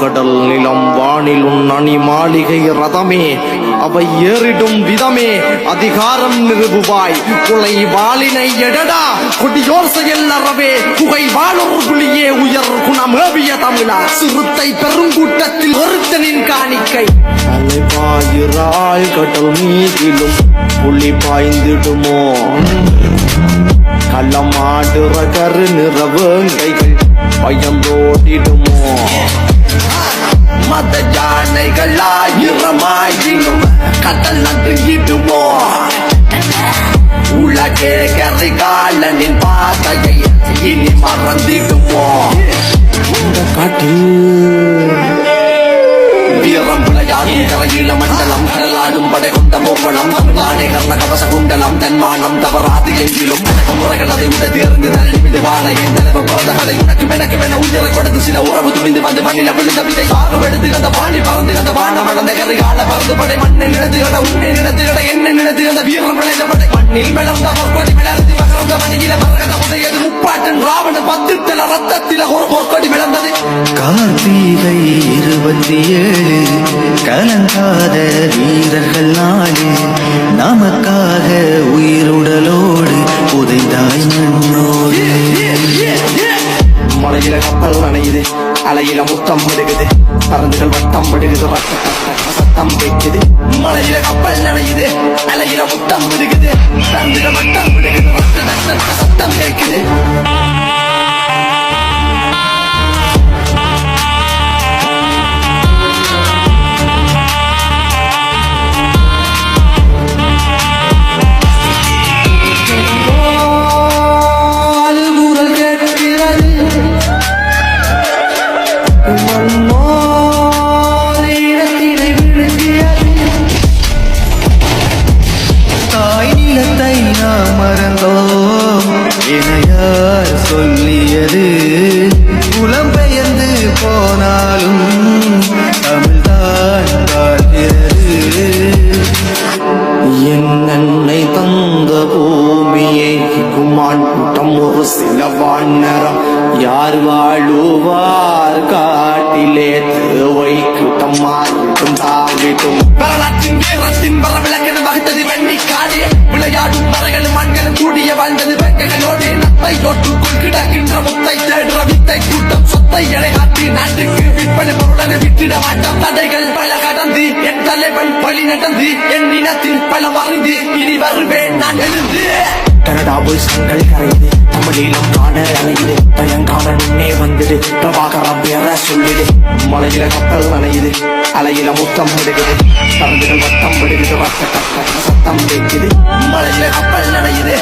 கடல் நிலம் வானில் உன் அணி மாளிகை ரதமே அவை ஏறிடும் விதமே அதிகாரம் நிறுவுவாய் குலை வாளினை எடடா கொடியோர் செயல் அறவே புகை வாழும் புலியே உயர் குணமேவிய தமிழா சிறுத்தை பெருங்கூட்டத்தில் ஒருத்தனின் காணிக்கை. அலைவாயிராய் கடல் மீதிலும் புலி பாய்ந்திடுமோ? கள்ளமாடுற கரு நிறவேங்கைகள் பயந்தோ ஆயிரமாயினும் கடல் நடுங்கிடுமோ உலகே கரிகாலனின் பாதையை இனி மறந்திடுமோ இந்த காட்டில் வீரம் விளையாடும் கரையில மண்டலம் கடலாடும் படை கொண்ட மூவனம் தமிழ்நாடே கர்ண கவச குண்டலம் தன்மானம் தவறாது எங்கிலும். முறைகள் அதை விட தேர்ந்து தள்ளிவிடு வாழ என் நிலவு பிறந்தகளை உனக்கு எனக்கு என உயிரை கொடுத்து சில வந்து மண்ணில விழுந்த விதை சாகம் எடுத்து அந்த பாணி பறந்து அந்த வானம் வளர்ந்த கரிகால பறந்து படை மண்ணை நினைத்து கட உன்னை நினைத்து கட என்ன நினைத்து அந்த வீரம் விளைந்த படை. மண்ணில் மிளர்ந்த பொற்கொடி விளர்ந்து மகர்ந்த மணியில மரகத உதயது முப்பாட்டன் ராவண பத்துத்தில ரத்தத்தில ஒரு பொற்கொடி மிளர்ந்தது கார்த்திகை இருபத்தி ஏழு கலங்காத வீரர்கள் நாடு நமக்காக உயிருடலோடு புதைந்தாய் மண்ணோடு மலையில கப்பல் நனையுது. அலையில முத்தம் விடுகுது பறந்துகள் வட்டம் விடுகுது சத்தம் வைக்குது மலையில கப்பல் நனையுது. அலையில முத்தம் விடுகுது பறந்துகள் வட்டம் விடுகுது சத்தம் கேட்குது. மறந்தோம் என யார் சொல்லியது புலம்பெயர்ந்து போனாலும் தமிழ்தான் வாழ்கிறது. என் என்னை தந்த பூமியை குமான் கூட்டம் ஒரு சில வானரம் யார் வாழுவார் காட்டிலே தேவை கூட்டம் மாறிட்டும் தாவிட்டும் வரலாற்றின் வீரத்தின் வரவிளக்கென வகுத்தது வெண்ணி காடே விளையாடும் நாட்டுக்கு விற்பனை பொருளனை விட்டிட மாட்டோம் தடைகள் பல கடந்து என் தலைவன் பழி நடந்து என் இனத்தில் பல மறைந்து இனி வருவேன் நான் எழுந்து கனடா போய் சங்கள் கரையுது தமிழிலும் காண அலையுது பயங்கான முன்னே வந்துடு பிரபாகரம் பேர சொல்லிடு மலையில கப்பல் நனையுது அலையில முத்தம் விடுகிறது பறந்துகள் வட்டம் விடுகிறது வட்ட கப்பல் சத்தம் கேட்குது மலையில கப்பல் நனையுது